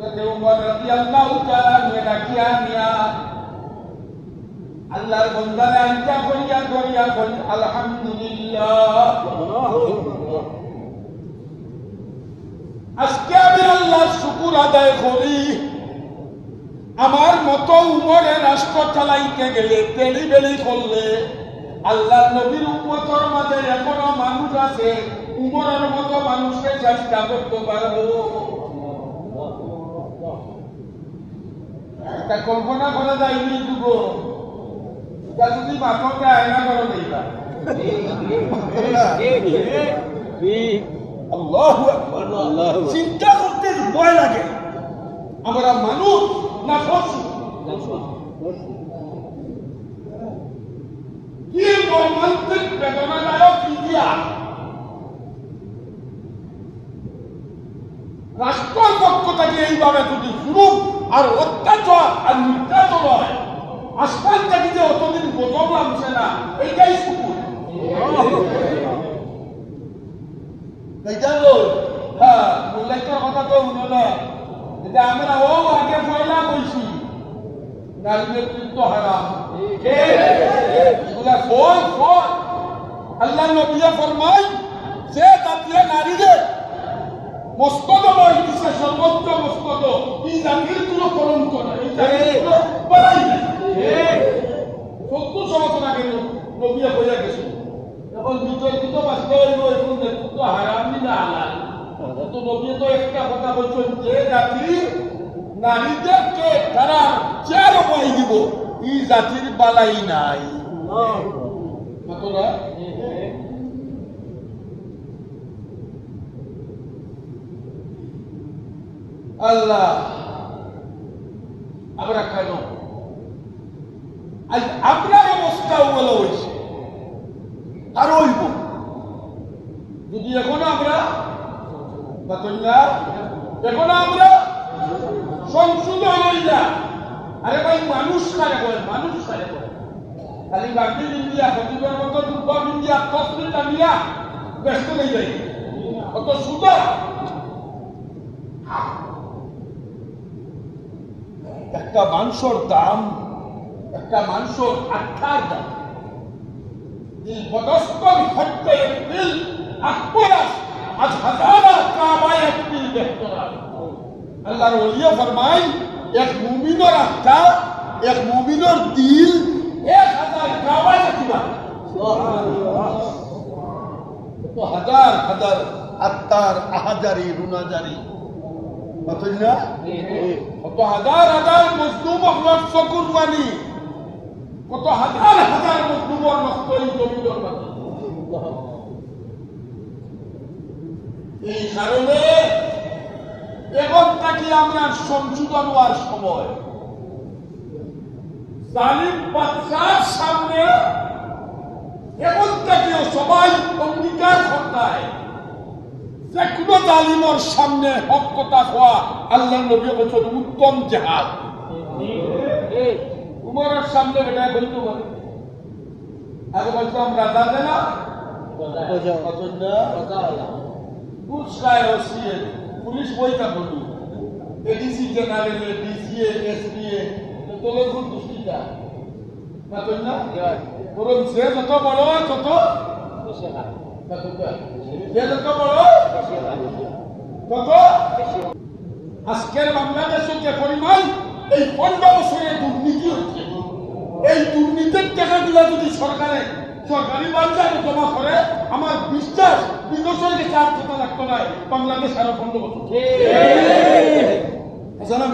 উমর নিয়ে আল্লাহর করিয়া করিয়া বল আলহামদুলিল্লাহ। আজকে আমি আল্লাহর শুকুর আদায় করি। আমার মতো উমরে রাষ্ট্র চালাইতে গেলে তেলি বেলি করলে আল্লাহ নবীর উম্মতর মাঝে এখনও মানুষ আছে, উমরের মতো মানুষকে চেষ্টা করতে পারব। একটা কল্পনা করা যায়নি যুগ। এটা যদি মাথকে আয়না করো চিন্তা করতে ভয় লাগে। আমরা মানুষ না পশু? কি মর্মান্তিক বেদনাদায়ক ইতিহাস। রাষ্ট্রের পক্ষ থেকে এইভাবে যদি জুলুম আর অত্যাচার আর নির্যাতন হয় আসমান থেকে যে অতদিন গজব নামছে না। এইটাই শুকুর হ্যাঁ কথা তো যে আমরা ও আগে পয়লা বলছি নারী নেতৃত্ব হারাম। এগুলা ফল ফল। আল্লাহ নবিয়া ফরমাই জাতীয় নারীদের মস্তদ নয় দিছে সর্বোচ্চ মস্তদ। এই জাতির কোনো কলঙ্ক নাই। এই জাতির কোনো বাড়াই নাই। সত্তর বছর আগে নবিয়া হইয়া গেছে। এখন বিতর্কিত বাস্তব হইব এখন নেতৃত্ব হারাম না হালাল? তো নবী তো একটা কথা বলছেন যে জাতি নারীদেরকে তারা চার উপায় দিব এই জাতির বালাই নাই। মাতরা আল্লাহ। আমরা কেন আজ আপনার অবস্থা বলা হয়েছে। আর হইব যদি এখন আমরা এখন আমরা সংশোধন হই না। আরে ভাই, মানুষ কারে বলে মানুষ কারে বলে খালি বাকি ইন্ডিয়া সচিবের মতো দুর্বল ইন্ডিয়া তসমিন ইন্ডিয়া ব্যস্ত নেই যাই অত সুন্দর একটা মাংসর দাম একটা মাংসর আত্মার দাম। বদস্তর হত্যে আকবরাস আজ হাজার কাবায় আল্লাহর ওলিয়া ফরমাই এক মুমিনের আত্মা এক মুমিনের দিল এক হাজার কাবায় কিবা হাজার হাজার আত্মার আহাজারি রুনাজারি। কতই না কত হাজার হাজার মজলুম আপনার চকুর বাণী। কত হাজার হাজার মজলুমর নষ্ট এই কারণে এখন আমরা সংশোধন হওয়ার সময় জালিম বাচ্চার সামনে এখন থেকেও সবাই অঙ্গীকার করতায় যে কোনো জালিমর সামনে হক কথা হওয়া আল্লাহ নবী বছর উত্তম জেহাদ। উমরের সামনে বেটা বলতে পারে আগে বলতাম রাজা দে না? ঘুষ খায় ওসিয়ে পুলিশ বইটা বলু। এডিসি জেনারেল ডিসিএ এসপিএ তোলে খুব দুষ্টিটা না তো না? বরং সে যত বড় তত সে যত বড় তত আজকের বাংলাদেশে যে পরিমাণ এই পনেরো বছরের দুর্নীতি হচ্ছে এই দুর্নীতির টাকাগুলো যদি সরকারে সরকারি বাজারে জমা করে আমার বিশ্বাস বিদেশের কাছে আর কথা লাগতো না বাংলাদেশ আরও পনেরো বছর। আছে না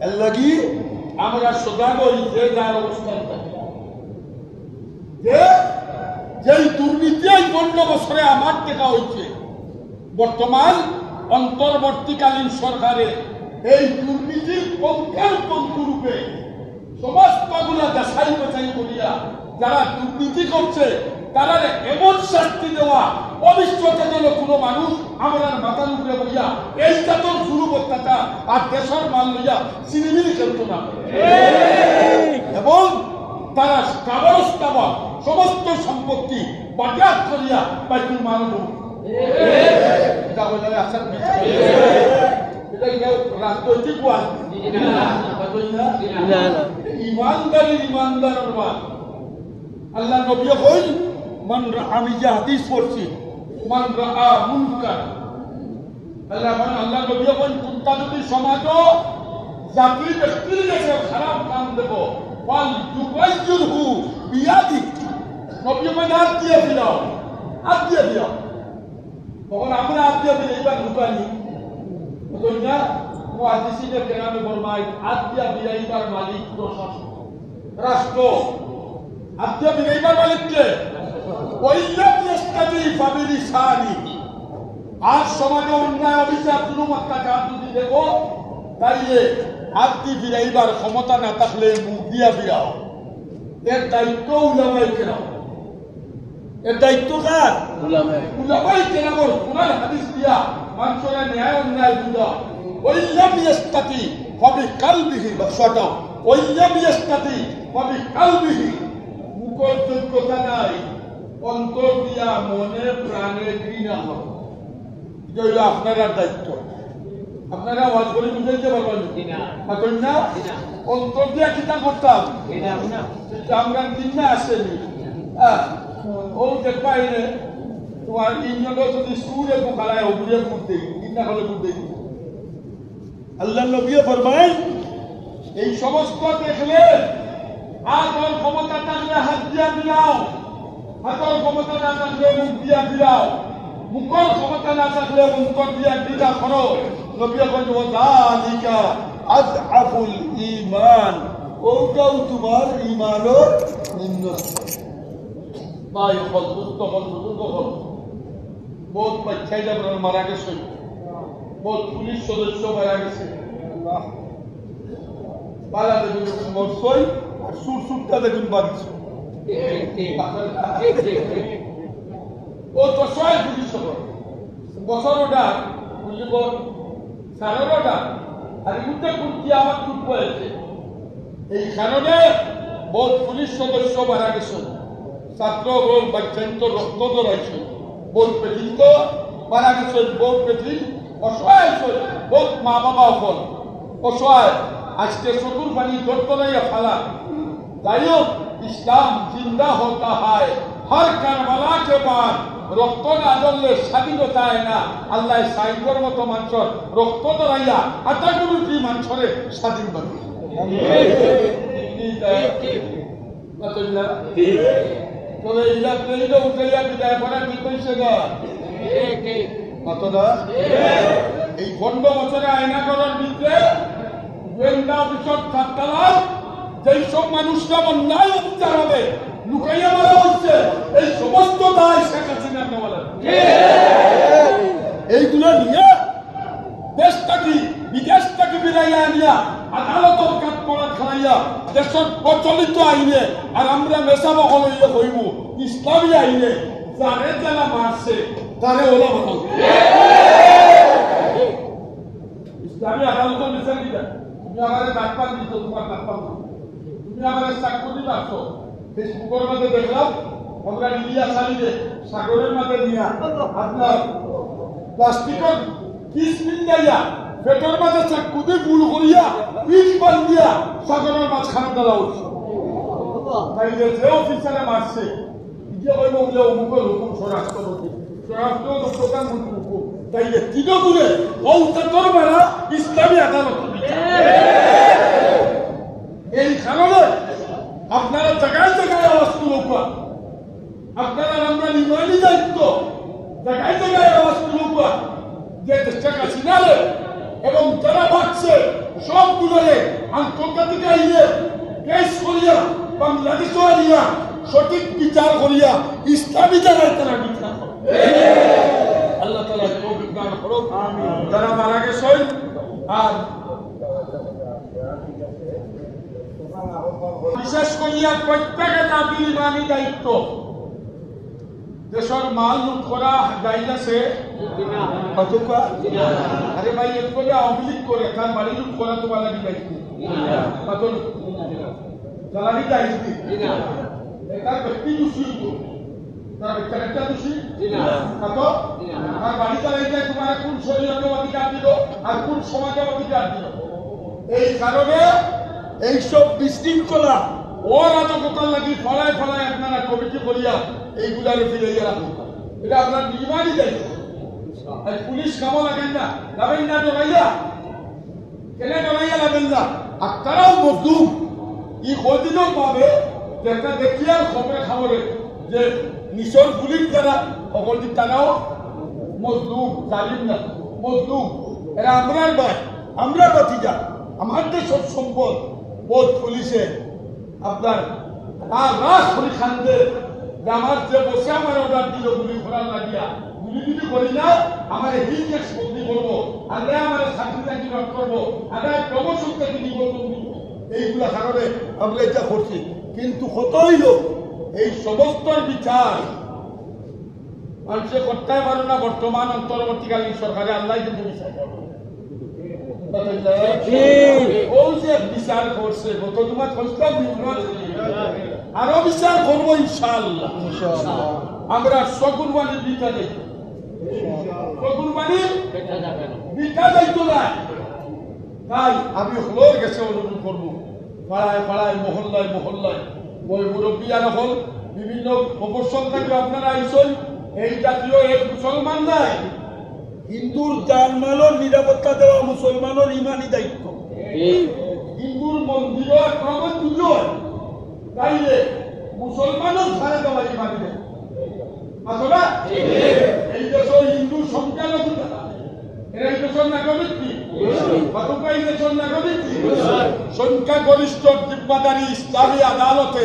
এর লাগি আমরা সজাগ হই যে যার অবস্থান যে যেই দুর্নীতি এই পনেরো বছরে আমার টেকা হয়েছে বর্তমান অন্তর্বর্তীকালীন সরকারে এই দুর্নীতির পঙ্কের রূপে সমস্তগুলা দেশাই বেচাই করিয়া যারা দুর্নীতি করছে তারা এমন শাস্তি দেওয়া ভবিষ্যতে যেন কোনো মানুষ আমার মাথার উপরে বইয়া এই জাতর শুরু অত্যাচার আর দেশের মাল লইয়া সিনেমিনি খেলত না। এবং তারা কাবরস্তাবা সমস্ত সম্পত্তি বাজার করিয়া বাইতুল রাজনৈতিক ইমানদারের আল্লাহ নবী কই মান রা- আমি যে হাদিস পড়ছি মান রা মুনকার। আল্লাহ মানে আল্লাহ নবী কই তোমরা যদি সমাজ জাতি ব্যক্তির কাছে খারাপ কাম দেব যুগাইয়ুরহু বিয়াদি নবী কই হাত দিয়ে দিও হাত দিয়ে দিও তখন আমরা হাত দিয়ে দিলে এবার ঢুকানি না, মুহাদ্দিসিনে কেরামে ফরমায়, হাত দিয়ে বিলাইবার মালিক প্রশাসন রাষ্ট্র। হাত দিয়ে বিলাইবার মালিককে? ওইলাম ইস্তাদি আজ সমাজে অন্যায়, অবিচার, জুলুম, অত্যাচার যদি দেখো, তাইলে হাত দিয়ে ফিরাইবার ক্ষমতা না থাকলে মুখ দিয়া ফিরাও। এর দায়িত্ব উলামাই কেরাম এর দায়িত্ব কার? উলামাই কেরামর কোরআন হাদিস দিয়া মানুষের ন্যায় অন্যায় বুঝা। ওইলাম ইস্তাতি ফাবি কালবিহি বা শটাও ওইলাম ইস্তাতি ফাবি কালবিহি। মুখর যোগ্যতা নাই। অন্তর দিয়া মনে প্রাণে ঘৃণা হবে। এটা হইল আপনার দায়িত্ব। আপনারা ওয়াজ করে বুঝাইতে পারবেন? পারবেন না? অন্তর দিয়া কিতা করতাম। আমরা না আসেনি। হ্যাঁ, ও দেখবা এনে তোমার ইঞ্জনে যদি সুরে পোকালায় অগুড়ে করতে কিনা হলে করতে। আল্লাহ নবী ফরমাই এই সমস্ত দেখলে হাতর ক্ষমতা থাকলে হাত দিয়া দিলাও। হাতর ক্ষমতা না থাকলে মুখ দিয়া দিলাও। মুখর ক্ষমতা না থাকলে মুখর দিয়া দিলা করো। নবী কইল ওয়ালিকা আযআফুল ঈমান। ওটাও তোমার ঈমানের নিম্ন মুস্তফল বহুত বাচ্চাই মারা গেছে। বহুত পুলিশ সদস্য মারা গেছে। পালা দেখুন আর সুর সুরটা দেখুন বাড়িছে। ও তো ছয় পুলিশ সদস্য বছর ওটা আর উঠে কুর্তি আমার চুপ হয়েছে এই কারণে পুলিশ সদস্য মারা গেছে ছাত্র এবং বাচ্চান্ত রক্ত ধরাইছে। বহুত পেটিন্ত মারা গেছে বহুত পেটি অসহায় হয়েছে বহুত মা বাবা হল অসহায়। আজকে চতুর পানি ফালা হোক ইসলাম জিন্দা হতা হয়। হর কারবালা কে বাদ। রক্ত না ধরলে স্বাধীনতা না আল্লাহ সাইকর মতো মানুষের রক্ত প্লেনে উঠাইয়া বিদায় করা কি কইছে গা? কতটা? এই পনেরো বছরে যেই সব মানুষরা অন্যায় অত্যাচার হবে, লুকাইয়া মারা হচ্ছে এই সমস্ত দায় শেখ হাসিনার নেওয়া এইগুলো নিয়ে দেশ থাকি বিদেশ থেকে বিরাইয়া আনিয়া আদালতর কাজ করা খাইয়া দেশের প্রচলিত আইনে, আর আমরা মেশাব হইয়া হইব ইসলামী আইনে, যারে যারা মারছে, তারে ওলা বানাল ইসলামী আদালতের বিচার তুমি আমার ডাক্তার দিত তোমার ডাক্তার তুমি আমার সাক্ষ্য ফেসবুকের মধ্যে দেখলাম আমরা সাগরের মধ্যে নিয়ে আপনার প্লাস্টিকের কিস মিলাইয়া মাঝে দিয়ে গুল করিয়া, পিঠ বান্ধিয়া সাগরের দেওয়া হচ্ছে তাইলে যে অফিসারে মারছে ইয়ে কইব বলে অমুকের হুকুম স্বরাষ্ট্রপতি স্বরাষ্ট্র প্রধানমন্ত্রী হুকুম তাইলে কারণে আপনারা আমরা ইমানি দায়িত্ব। জায়গায় জায়গায় আওয়াজ তুলুকা যে শেখ হাসিনারে এবং যারা ভাগছে সবগুলোরে আন্তর্জাতিক আইনে কেস করিয়া বাংলাদেশ আনিয়া, সঠিক বিচার করিয়া, ইসলামী জায়গায় তারা বিচার আল্লাহ তালা তৌফিক দান করুক। যারা মারা গেছেন, আর বিশেষ করিয়া প্রত্যেকে তাদের ইমানি দায়িত্ব। দেশের মাল লুট করা যাইতেছে কতকা আরে ভাই, এর করে আওয়ামী লীগ করে, তার বাড়ি লুট করা তোমার লাগি দায়িত্ব? জ্বালানি দায়িত্ব এটা ব্যক্তি দোষী তার বাচ্চা কাচ্চা দোষী না। আর বাড়ি চালাইতে তোমার কোন শরীরকে অধিকার দিল আর কোন সমাজে অধিকার দিল এই কারণে এইসব বিশৃঙ্খলা ও রাজকতার লাগি ফলায় ফলায় আপনারা কমিটি করিয়া এইগুলার ফিরাইয়া রাখুন এটা আপনার নির্মাণই দায়িত্ব আর পুলিশ কামো লাগেন না যাবেন না ডরাইয়া কেন ডরাইয়া যাবেন না আর তারাও মজদুম ই কদিনও পাবে যে একটা দেখিয়া খবরে খবরে যে নিচর পুলিশ যারা অকলটি তারাও মজলুম জালিম না মজলুম এরা আমরার ভাই আমরা বাতিজা আমার দেশের সম্পদ বোধ পুলিশে আপনার রাত করে খান্দে যে আমার যে বসে আমার অর্ডার দিল গুলি করার লাগিয়া গুলি যদি করি না আমার ট্যাক্স বদলি করব আগে আমার চাকরি চাকরি করব আগে প্রমোশন চাকরি দিব এইগুলা কারণে আমরা এটা করছি। কিন্তু কত হইল এই সমস্ত বিচার। মানুষে করতে পারো না বর্তমান অন্তর্বর্তীকালীন সরকারে আল্লাহ কিন্তু বিচার করবে। বিচার করছে গত তোমার আরও বিচার করব ইনশাআল্লাহ। আমরা সকুরবানির বিটা দেই। সকুরবানির এটা যাবে না। বিটা দায়িত্ব নাই তাই আমি হলোর গেছে অনুরোধ করব। পাড়ায় পাড়ায়, মহল্লায় মহল্লায়। ওই মুরব্বীরা হল বিভিন্ন প্রফেশন থেকে আপনারা আইসন এই জাতীয় এক মুসলমান নাই। হিন্দুর জানমালের নিরাপত্তা দেওয়া মুসলমানের ইমানি দায়িত্ব। হিন্দুর মন্দির ক্রমে দুজন তাইলে মুসলমানও ছাড়ে দেওয়া ইমানি দায়িত্ব আসলে এই দেশের হিন্দু সংখ্যালঘু তারা। এরা এই দেশের নাগরিক কি কি সংখ্যাগরিষ্ঠ জিম্মাদারি ইসলামী আদালতে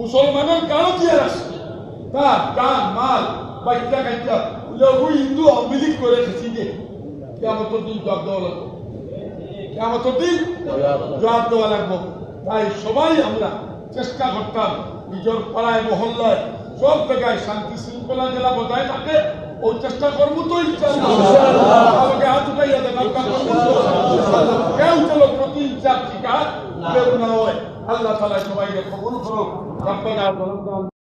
মুসলমানের কারও দিয়ে রাখছে তার গান, মাল লঘু হিন্দু করে খেছি দিয়ে কেমন দিন জবাব দেওয়া লাগবে। দিন জবাব দেওয়া লাগবো। তাই সবাই আমরা চেষ্টা করতাম, নিজের পাড়ায়, মহল্লায়, সব জায়গায় শান্তি শৃঙ্খলা জেলা বজায় থাকে। ওই চেষ্টা করব তো আমাকে হাত উঠাইয়া দেখার কেউ চলো প্রতি ইচ্ছা ঠিকা কেউ না হয় আল্লাহ তালা সবাইকে কবুল করুক। রব্বানা